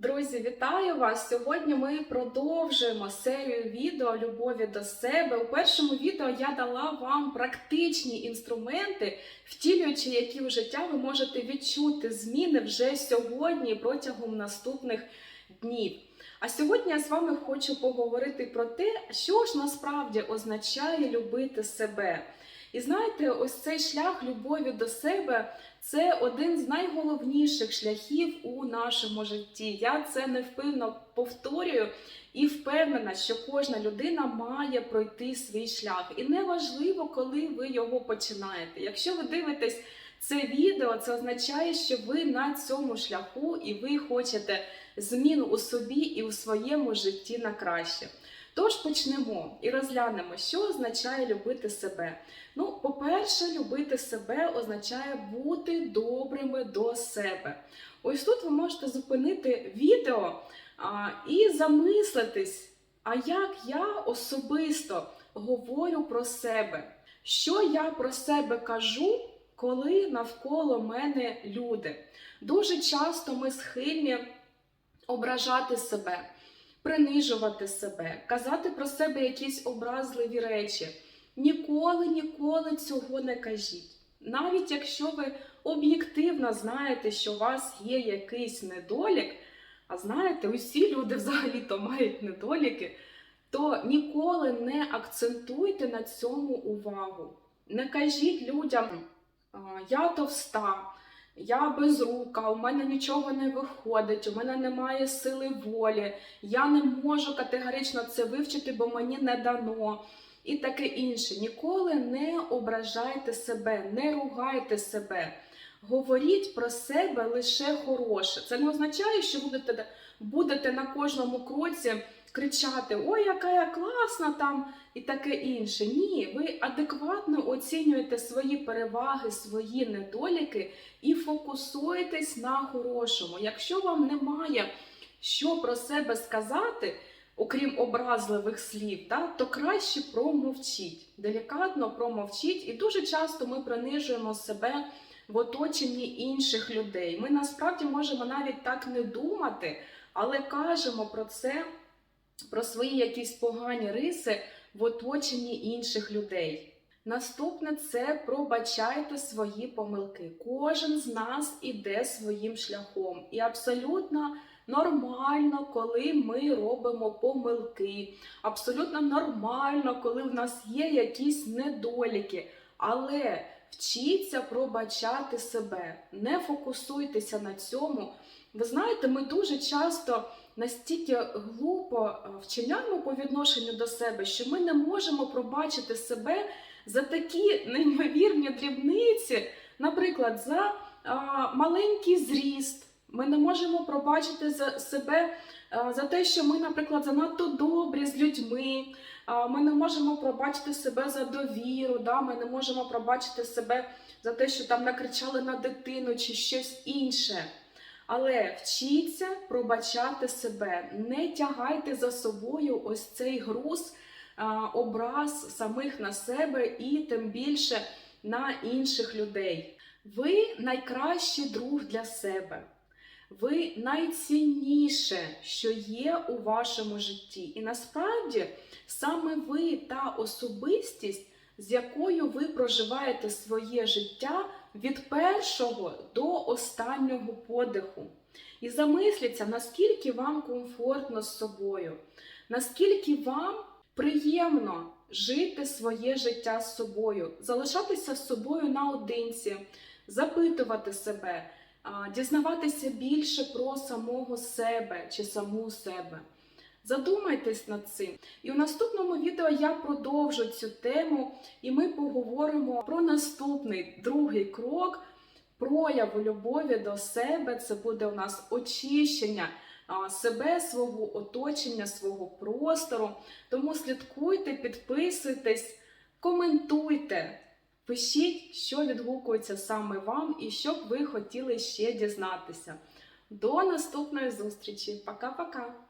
Друзі, вітаю вас! Сьогодні ми продовжуємо серію відео любові до себе. У першому відео я дала вам практичні інструменти, втілюючи які в життя ви можете відчути зміни вже сьогодні протягом наступних днів. А сьогодні я з вами хочу поговорити про те, що ж насправді означає любити себе. І знаєте, ось цей шлях любові до себе це один з найголовніших шляхів у нашому житті. Я це невпинно повторюю і впевнена, що кожна людина має пройти свій шлях. І неважливо, коли ви його починаєте. Якщо ви дивитесь це відео, це означає, що ви на цьому шляху і ви хочете зміну у собі і у своєму житті на краще. Тож почнемо і розглянемо, що означає любити себе. Ну, по-перше, любити себе означає бути добрими до себе. Ось тут ви можете зупинити відео а, і замислитись, а як я особисто говорю про себе, що я про себе кажу, коли навколо мене люди. Дуже часто ми схильні ображати себе, принижувати себе, казати про себе якісь образливі речі. Ніколи, ніколи цього не кажіть. Навіть якщо ви об'єктивно знаєте, що у вас є якийсь недолік, а знаєте, усі люди взагалі-то мають недоліки, то ніколи не акцентуйте на цьому увагу. Не кажіть людям, я товста, я безрука, у мене нічого не виходить, у мене немає сили волі, я не можу категорично це вивчити, бо мені не дано і таке інше. Ніколи не ображайте себе, не ругайте себе. Говоріть про себе лише хороше. Це не означає, що будете, будете на кожному кроці кричати: Ой, яка я класна там і таке інше. Ні, ви адекватно оцінюєте свої переваги, свої недоліки і фокусуєтесь на хорошому. Якщо вам немає що про себе сказати, окрім образливих слів, да, то краще промовчіть, делікатно промовчіть. І дуже часто ми принижуємо себе в оточенні інших людей. Ми насправді можемо навіть так не думати, але кажемо про це, про свої якісь погані риси в оточенні інших людей. Наступне це пробачайте свої помилки. Кожен з нас іде своїм шляхом, і абсолютно нормально, коли ми робимо помилки. Абсолютно нормально, коли в нас є якісь недоліки. Але вчіться пробачати себе, не фокусуйтеся на цьому. Ви знаєте, ми дуже часто настільки глупо е, вчиняємо по відношенню до себе, що ми не можемо пробачити себе за такі неймовірні дрібниці, наприклад, за а, маленький зріст. Ми не можемо пробачити за себе за те, що ми, наприклад, занадто добрі з людьми. Ми не можемо пробачити себе за довіру. Да? Ми не можемо пробачити себе за те, що там накричали на дитину чи щось інше. Але вчіться пробачати себе, не тягайте за собою ось цей груз, образ самих на себе і тим більше на інших людей. Ви найкращий друг для себе. Ви найцінніше, що є у вашому житті. І насправді саме ви та особистість, з якою ви проживаєте своє життя від першого до останнього подиху. І замисліться, наскільки вам комфортно з собою, наскільки вам приємно жити своє життя з собою, залишатися з собою наодинці, запитувати себе, дізнаватися більше про самого себе чи саму себе. Задумайтесь над цим. І у наступному відео я продовжу цю тему, і ми поговоримо про наступний другий крок прояву любові до себе. Це буде у нас очищення себе, свого оточення, свого простору. Тому слідкуйте, підписуйтесь, коментуйте. Пишіть, що відгукується саме вам і що б ви хотіли ще дізнатися. До наступної зустрічі. Пока-пока!